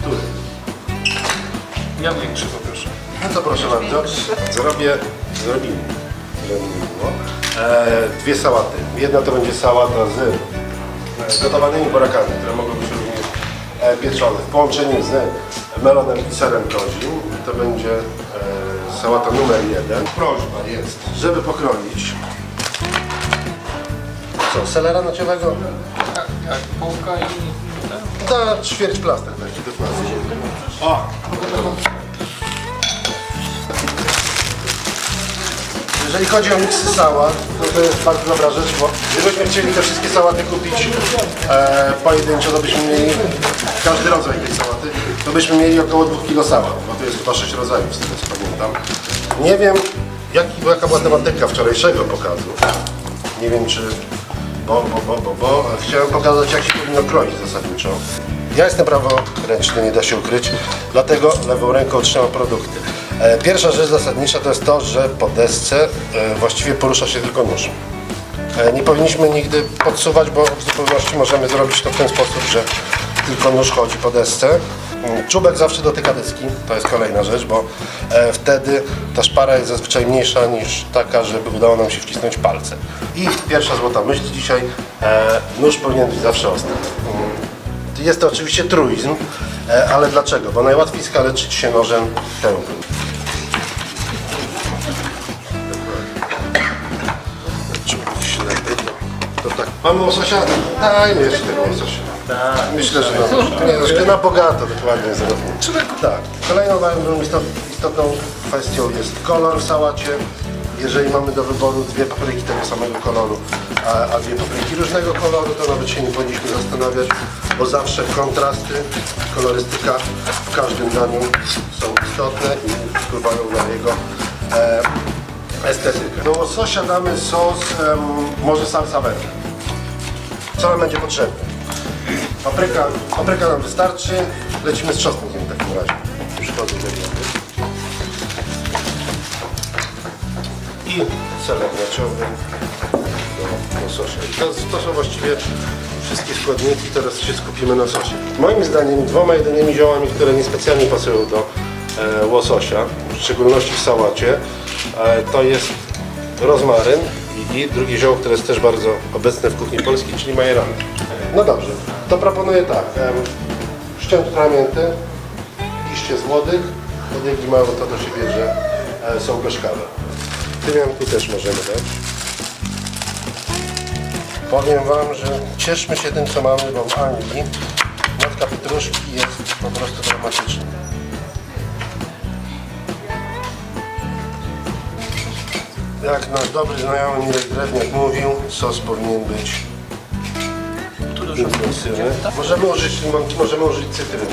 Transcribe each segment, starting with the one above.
Który? Ja większy poproszę. No to proszę bardzo. Zrobię, zrobimy. żeby było. E, dwie sałaty. Jedna to będzie sałata z gotowanymi burakami, które mogą być również e, pieczone. W połączeniu z melonem i serem kozim to będzie e, sałata numer jeden. Prośba jest, żeby pokroić co, selera nociowego? Jak, jak bułka i... Ta ćwierć plastek taki do klasy. O! Jeżeli chodzi o miksy sałat, to to jest bardzo dobra rzecz, bo gdybyśmy chcieli te wszystkie sałaty kupić e, pojedynczo, to byśmy mieli każdy rodzaj tej sałaty, to byśmy mieli około 2 kg sałat, bo to jest chyba 6 rodzajów, z tego co Nie wiem, jaki, jaka była tematyka wczorajszego pokazu. Nie wiem, czy... Bo, bo, bo, bo, bo chciałem pokazać, jak się powinno kroić zasadniczo. Ja jestem praworęczny, nie da się ukryć, dlatego lewą ręką trzymam produkty. E, Pierwsza rzecz zasadnicza to jest to, że po desce e, właściwie porusza się tylko nóż. E, Nie powinniśmy nigdy podsuwać, bo w zupełności możemy zrobić to w ten sposób, że tylko nóż chodzi po desce. Mm, Czubek zawsze dotyka deski, to jest kolejna rzecz, bo e, wtedy ta szpara jest zazwyczaj mniejsza niż taka, żeby udało nam się wcisnąć palce. I pierwsza złota myśl dzisiaj, e, nóż powinien być zawsze ostry. Mm, Jest to oczywiście truizm, e, ale dlaczego? Bo najłatwiej skaleczyć się nożem tępym. Mamy łososia? Dajmy jeszcze tego łososia. Myślę, że na, nie, troszkę na bogato dokładnie zrobimy. Tak. Kolejną bardzo istot- istotną kwestią jest kolor w sałacie. Jeżeli mamy do wyboru dwie papryki tego samego koloru, a, a dwie papryki różnego koloru, to nawet się nie powinniśmy zastanawiać, bo zawsze kontrasty, kolorystyka w każdym daniu są istotne i wpływają na jego e, estetykę. Do łososia damy sos em, może salsa verde. Co nam będzie potrzebne? Papryka, papryka nam wystarczy. Lecimy z czosnkiem w takim razie. Przychodzę do. I ser naciowy do łososia. I to, to są właściwie wszystkie składniki. Teraz się skupimy na sosie. Moim zdaniem dwoma jedynymi ziołami, które niespecjalnie pasują do e, łososia, w szczególności w sałacie, e, to jest rozmaryn i, i drugie zioło, które jest też bardzo obecne w kuchni polskiej, czyli majerany. No dobrze, to proponuję tak. Ściąg tramięty, liście z młodych, podjęli mało to do siebie, że e, są gorzkawe. Tymianku też możemy dać. Powiem Wam, że cieszmy się tym, co mamy, bo w Anglii matka pietruszki jest po prostu dramatyczna. Jak nasz dobry znajomy Mirek Drewniak mówił, sos powinien być intensywny. Możemy użyć możemy użyć cytryny,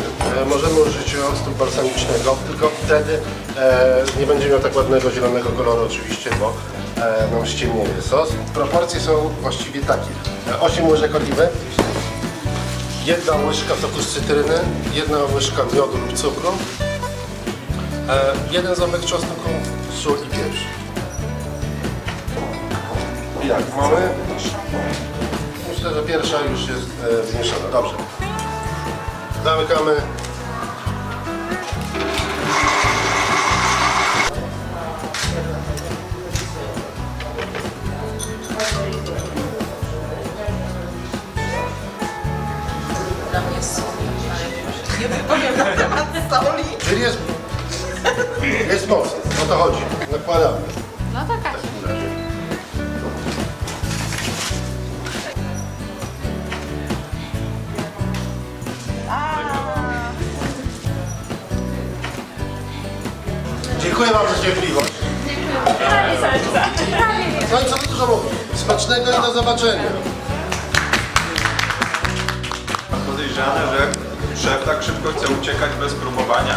e, możemy użyć octu balsamicznego, tylko wtedy e, nie będzie miał tak ładnego zielonego koloru oczywiście, bo e, nam ściemnieje sos. Proporcje są właściwie takie. E, 8 łyżek oliwy, jedna łyżka soku z cytryny, jedna łyżka miodu lub cukru, e, jeden ząbek czosnku, sól i pieprz. Jak mamy? Myślę, że pierwsza już jest e, wymieszana. Dobrze. Zamykamy. Dla mnie jest sól, ale nie wypowiem na temat soli. Czyli jest, jest mocno. O to chodzi. Nakładamy. No to Kasia. Cierpliwość. No i co tu dużo mówić? Smacznego i do zobaczenia. Podejrzane, że szef tak szybko chce uciekać bez próbowania.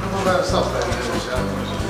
Próbowałem sos, tak, nie wiem, czy ja-